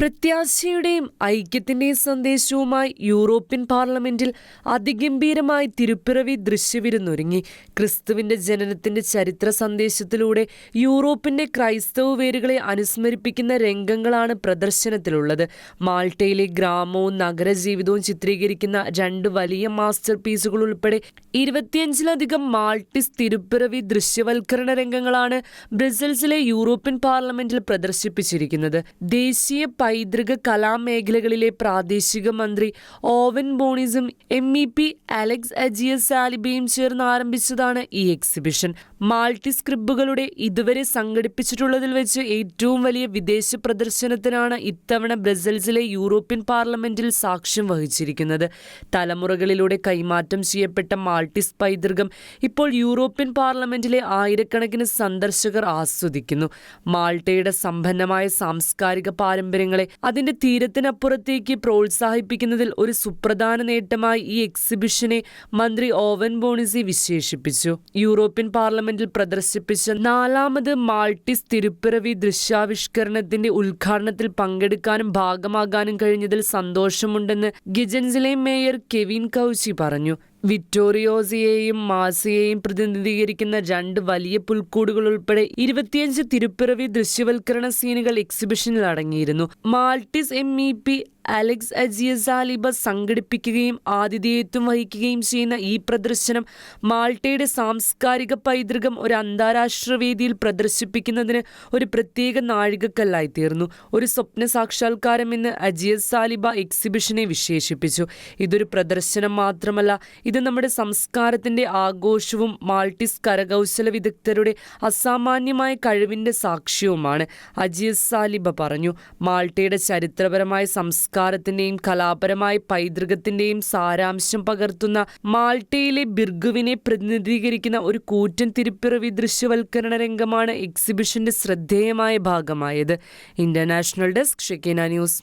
പ്രത്യാശയുടെയും ഐക്യത്തിന്റെയും സന്ദേശവുമായി യൂറോപ്യൻ പാർലമെന്റിൽ അതിഗംഭീരമായി തിരുപ്പിറവി ദൃശ്യവിരുന്നൊരുങ്ങി. ക്രിസ്തുവിന്റെ ജനനത്തിന്റെ ചരിത്ര സന്ദേശത്തിലൂടെ യൂറോപ്പിന്റെ ക്രൈസ്തവ വേരുകളെ അനുസ്മരിപ്പിക്കുന്ന രംഗങ്ങളാണ് പ്രദർശനത്തിലുള്ളത്. മാൾട്ടയിലെ ഗ്രാമവും നഗരജീവിതവും ചിത്രീകരിക്കുന്ന രണ്ട് വലിയ മാസ്റ്റർ പീസുകൾ ഉൾപ്പെടെ ഇരുപത്തിയഞ്ചിലധികം മാൾട്ടിസ് തിരുപ്പിറവി ദൃശ്യവൽക്കരണ രംഗങ്ങളാണ് ബ്രസൽസിലെ യൂറോപ്യൻ പാർലമെന്റിൽ പ്രദർശിപ്പിച്ചിരിക്കുന്നത്. ദേശീയ പൈതൃക കലാമേഖലകളിലെ പ്രാദേശിക മന്ത്രി Owen ബോണിസും M E P Alex Agius സാലിബയും ചേർന്ന് ആരംഭിച്ചതാണ് ഈ എക്സിബിഷൻ. മാൾട്ടി സ്ക്രിബുകളുടെ ഇതുവരെ സംഘടിപ്പിച്ചിട്ടുള്ളതിൽ വെച്ച് ഏറ്റവും വലിയ വിദേശ പ്രദർശനത്തിനാണ് ഇത്തവണ ബ്രസൽസിലെ യൂറോപ്യൻ പാർലമെന്റിൽ സാക്ഷ്യം വഹിച്ചിരിക്കുന്നത്. തലമുറകളിലൂടെ കൈമാറ്റം ചെയ്യപ്പെട്ട മാൾട്ടിസ് പൈതൃകം ഇപ്പോൾ യൂറോപ്യൻ പാർലമെന്റിലെ ആയിരക്കണക്കിന് സന്ദർശകർ ആസ്വദിക്കുന്നു. മാൾട്ടയുടെ സമ്പന്നമായ സാംസ്കാരിക പാരമ്പര്യങ്ങളെ അതിന്റെ തീരത്തിനപ്പുറത്തേക്ക് പ്രോത്സാഹിപ്പിക്കുന്നതിൽ ഒരു സുപ്രധാന നേട്ടമായി ഈ എക്സിബിഷനെ മന്ത്രി ഓവൻ ബോണിസി വിശേഷിപ്പിച്ചു. യൂറോപ്യൻ പാർലമെന്റിൽ പ്രദർശിപ്പിച്ച നാലാമത് മാൾട്ടിസ് തിരുപ്പിറവി ദൃശ്യാവിഷ്കരണത്തിന്റെ ഉദ്ഘാടനത്തിൽ പങ്കെടുക്കാനും ഭാഗമാകാനും കഴിഞ്ഞതിൽ സന്തോഷമുണ്ടെന്ന് ഗിജൻസിലെ മേയർ കെവിൻ കൌച്ചി പറഞ്ഞു. വിക്ടോറിയോസിയെയും മാസിയെയും പ്രതിനിധീകരിക്കുന്ന രണ്ട് വലിയ പുൽക്കൂടുകൾ ഉൾപ്പെടെ ഇരുപത്തിയഞ്ച് തിരുപ്പിറവി ദൃശ്യവൽക്കരണ സീനുകൾ എക്സിബിഷനിൽ അടങ്ങിയിരുന്നു. Maltese M E P Alex Agius Saliba സംഘടിപ്പിക്കുകയും ആതിഥേയത്വം വഹിക്കുകയും ചെയ്യുന്ന ഈ പ്രദർശനം മാൾട്ടയുടെ സാംസ്കാരിക പൈതൃകം ഒരു അന്താരാഷ്ട്ര വേദിയിൽ പ്രദർശിപ്പിക്കുന്നതിന് ഒരു പ്രത്യേക നാഴികക്കല്ലായി തീർന്നു. ഒരു സ്വപ്ന സാക്ഷാത്കാരം എന്ന് അജിയസ് സാലിബ എക്സിബിഷനെ വിശേഷിപ്പിച്ചു. ഇതൊരു പ്രദർശനം മാത്രമല്ല ഇത് നമ്മുടെ സംസ്കാരത്തിന്റെ ആഘോഷവും മാൾട്ടിസ് കരകൗശല വിദഗ്ധരുടെ അസാമാന്യമായ കഴിവിന്റെ സാക്ഷ്യവുമാണ് അജിയസ് സാലിബ പറഞ്ഞു. മാൾട്ടയുടെ ചരിത്രപരമായ സംസ്കാരത്തിന്റെയും കലാപരമായ പൈതൃകത്തിന്റെയും സാരാംശം പകർത്തുന്ന മാൾട്ടയിലെ ബിർഗുവിനെ പ്രതിനിധീകരിക്കുന്ന ഒരു കൂറ്റൻ തിരുപ്പിറവി ദൃശ്യവൽക്കരണ രംഗമാണ് എക്സിബിഷന്റെ ശ്രദ്ധേയമായ ഭാഗമായത്. International desk Shekinah news.